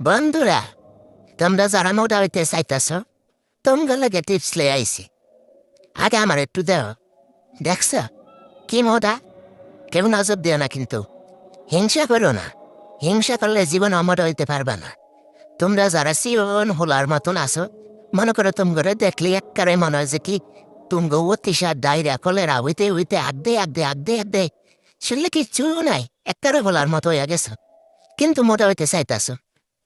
বন্ধুরা, তোমরা যারা মোটা হইতে চাইতেছ তোমরা লাগে টিপস লে আইসি আগে আমার একটু দেও। দেখছ? কি মোটা কেউ নজর দিও না কিন্তু। হিংসা করো না। হিংসা করলে জীবন অমর হইতে পারবে না। তোমরা যারা সিওন হোলার মতন আসো মনে করো তোমরা দেখলে একবারে মনে হয় যে কি, তুমগো অতিশার ডায়রিয়া কলেরা হইতে হইতে আগদে আগদে আগদে আগদে, শুনলে কিচ্ছু নাই একবারে হোলার মতো হয়ে গেছো। কিন্তু মোটা হইতে চাইতাছো।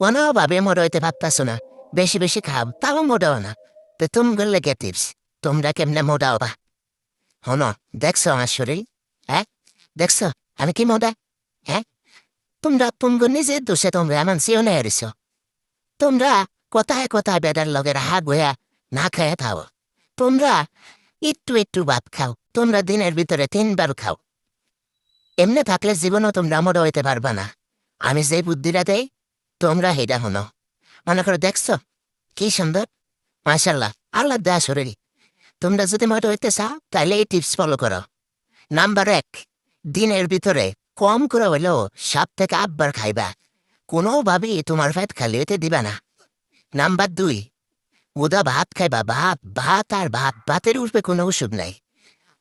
কোনোভাবে মোটা হইতে না বেশি বেশি খাও তাও মোটাও না তো তুমি লেগে টিপস তোমরা কেমনে মোটা হবা হন দেখছ আমার শরীর হ্যাঁ দেখছ আমি কি মোটা হ্যাঁ তোমরা তুমি নিজের দোষে তোমরা এমন সিওনে এরিস তোমরা কোথায় কোথায় বেদার লগের হাত বয়া না খেয়ে খাও তোমরা একটু একটু ভাত খাও তোমরা দিনের ভিতরে তিনবার খাও এমনি থাকলে জীবনও তোমরা মোটা হইতে পারবা না আমি যে বুদ্ধিটা দেই তোমরা হেডা হনো। মনে করে দেখছ? কি সুন্দর? মাশাল্লাহ আল্লাহ দেয়া শরীর। তোমরা যদি মোটা হইতে চাও তাহলে এই টিপস ফলো করো। নাম্বার এক, দিনের ভিতরে কম করে হইলেও সাপ থেকে আটবার খাইবা। কোনোভাবেই তোমার পেট খালি হইতে দিবা না। নাম্বার দুই, উদা ভাত খাইবা। ভাত ভাত আর ভাত, ভাতের উঠবে কোনো ওষুধ নাই।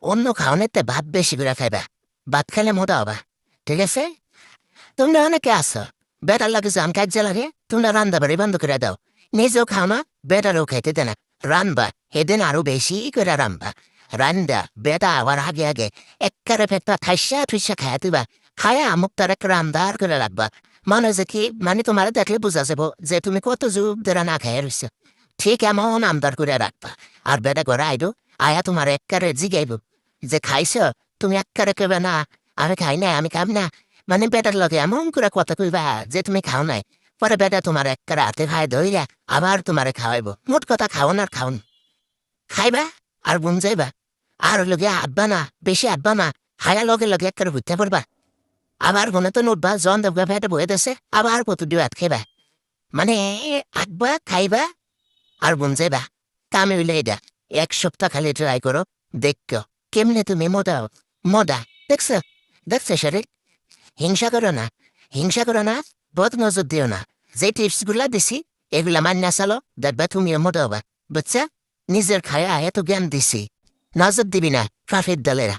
অন্য খাওয়ানেতে ভাত বেশি করে খাইবা। ভাত খাইলে মোটা হবা। ঠিক আছে? তোমরা অনেকে আসো বেটার লাগে জান কাজ লাগে তোমরা রান্না বাড়ি বন্ধ করে দাও নিজেও খাও বেটারও খাইতে দে না রানবা সেদিন আরও বেশি করে রানবা রান্দা বেটা আবার আগে আগে একবারে পেটটা খাইসা ঠুইসা খায়া দিবা খায়া আমুক তার এক রান্দার করে রাখবা মানে যে কি মানে তোমার দেখলে বুঝা যাব যে তুমি কত যুগ ধরে না খাইয়া রইছ ঠিক এমন আমদার করে রাখবা আর বেটা করে আইডো আয়া তোমার একবারে জিগাইব যে খাইছ তুমি একবারে কেবে না আমি খাই না আমি খাম না মানে বেটার লগে এমন করে কথা কইবা যে তুমি খাও নাই পরে বেটা তোমার এক রাতে খায় ধইরা আবার তোমারে খাওয়াইব মোট কথা খাওন আর খাওন খাইবা আর বুন যাইবা আর লগে আব্বা না বেশি আব্বা না হায়া লগে লগে এক হইতে পড়বা আবার মনে তো নোটবা জন দেবগা ফেটে বয়ে দেছে আবার কত দিয়ে হাত খাইবা মানে আব্বা খাইবা আর বুন যাইবা কামে হইলে এটা এক সপ্তাহ খালি ট্রাই করো দেখো কেমনে তুমি মোটা মদা দেখছ দেখছ শরীর হিংসা করো না, হিংসা করো না বদ নজর দিও না। যে টিপসগুলা দিছি, এগুলা মান্না চালো, দেখবা তুমি মোটা হবা। বুঝছা? নিজের খায়া এত জ্ঞান দিছি। নজর দিবি না ট্রাফিক দলেরা।